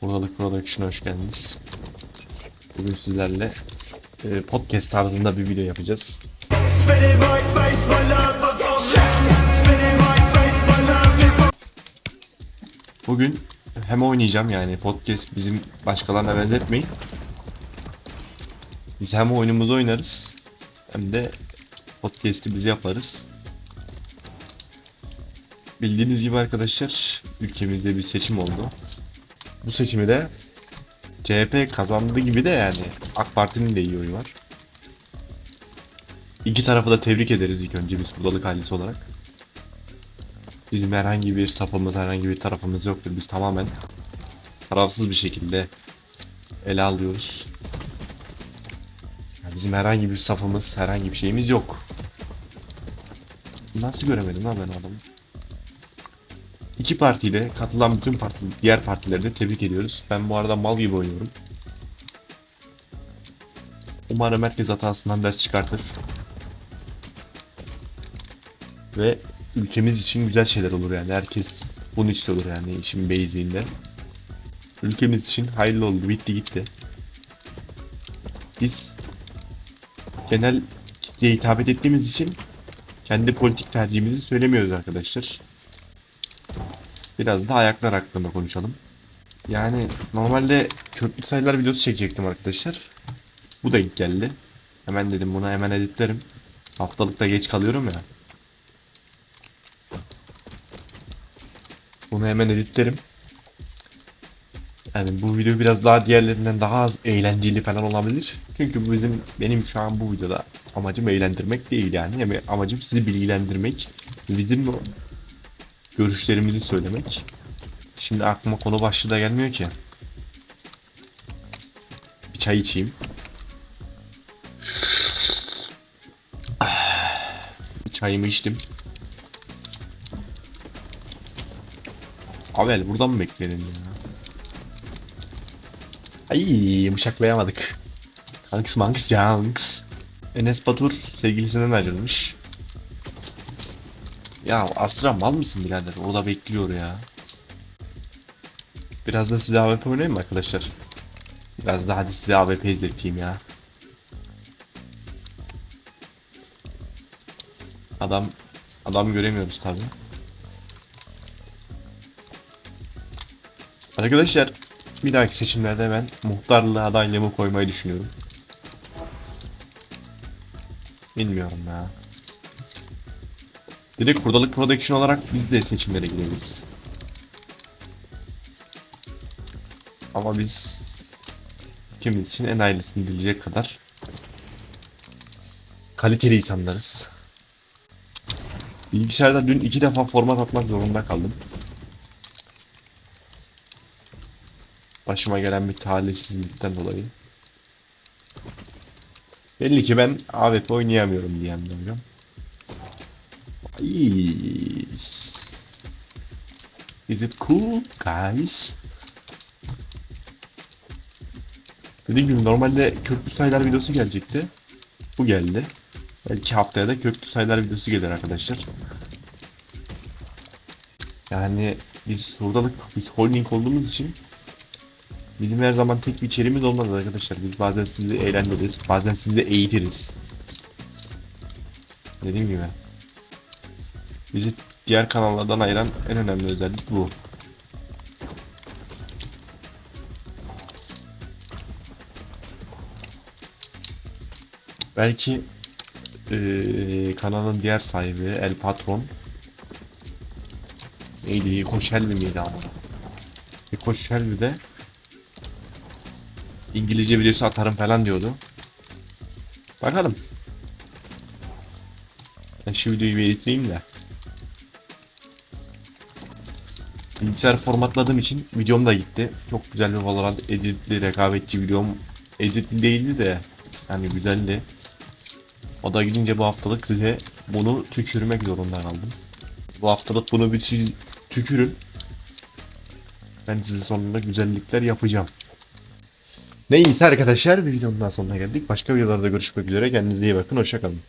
Hurdalık Production'a hoş geldiniz. Bugün sizlerle e, podcast tarzında bir video yapacağız. Bugün hem oynayacağım yani podcast bizim başkalarına benzetmeyin. Biz hem oyunumuzu oynarız hem de podcast'i biz yaparız. Bildiğiniz gibi arkadaşlar ülkemizde bir seçim oldu. Bu seçimi de CHP kazandı gibi de yani AK Parti'nin de iyi oyu var. İki tarafı da tebrik ederiz ilk önce biz Burdalık ailesi olarak. Bizim herhangi bir safımız, herhangi bir tarafımız yoktur. Biz tamamen tarafsız bir şekilde ele alıyoruz. Yani bizim herhangi bir safımız, herhangi bir şeyimiz yok. Nasıl göremedim lan ben adamı? İki partiyle katılan bütün parti, diğer partileri de tebrik ediyoruz. Ben bu arada mal gibi oynuyorum. Umarım herkes hatasından ders çıkartır. Ve ülkemiz için güzel şeyler olur yani. Herkes bunu istiyordur yani işin beyziğinde. Ülkemiz için hayırlı oldu. Bitti gitti. Biz genel kitleye hitap ettiğimiz için kendi politik tercihimizi söylemiyoruz arkadaşlar. Biraz da ayaklar hakkında konuşalım. Yani normalde köklü sayılar videosu çekecektim arkadaşlar. Bu da ilk geldi. Hemen dedim bunu hemen editlerim. Haftalıkta geç kalıyorum ya. Bunu hemen editlerim. Yani bu video biraz daha diğerlerinden daha az eğlenceli falan olabilir. Çünkü bu bizim benim şu an bu videoda amacım eğlendirmek değil yani. yani amacım sizi bilgilendirmek. Bizim görüşlerimizi söylemek. Şimdi aklıma konu başlığı da gelmiyor ki. Bir çay içeyim. Çayımı içtim. Avel buradan mı bekledin ya? Ay bıçaklayamadık. Kanks manks canks. Enes Batur sevgilisinden ayrılmış. Ya Astra mal mısın birader? O da bekliyor ya. Biraz da size AWP oynayayım mı arkadaşlar? Biraz da hadi size AWP izleteyim ya. Adam adam göremiyoruz tabi. Arkadaşlar bir dahaki seçimlerde ben muhtarlığı adaylığımı koymayı düşünüyorum. Bilmiyorum ya. Direkt kurdalık production olarak biz de seçimlere girebiliriz. Ama biz ikimiz için en ailesini bilecek kadar kaliteli insanlarız. Bilgisayarda dün iki defa format atmak zorunda kaldım. Başıma gelen bir talihsizlikten dolayı. Belli ki ben AWP oynayamıyorum diye hocam. Is Is it cool guys? Dediğim gibi normalde köklü sayılar videosu gelecekti. Bu geldi. Belki haftaya da köklü sayılar videosu gelir arkadaşlar. Yani biz hurdalık, biz holding olduğumuz için bizim her zaman tek bir içeriğimiz olmaz arkadaşlar. Biz bazen sizi eğlendiririz, bazen sizi eğitiriz. Dediğim gibi. Bizi diğer kanallardan ayıran en önemli özellik bu. Belki eee, kanalın diğer sahibi El Patron neydi? Koşelvi miydi ama? Koşelvi de İngilizce videosu atarım falan diyordu. Bakalım. Ben şu videoyu bir editleyeyim de. Bilgisayar formatladığım için videom da gitti. Çok güzel bir Valorant editli rekabetçi videom. Editli değildi de yani güzeldi. O da gidince bu haftalık size bunu tükürmek zorunda kaldım. Bu haftalık bunu bir siz tükürün. Ben size sonunda güzellikler yapacağım. Neyse arkadaşlar bir videonun daha sonuna geldik. Başka videolarda görüşmek üzere. Kendinize iyi bakın. Hoşçakalın.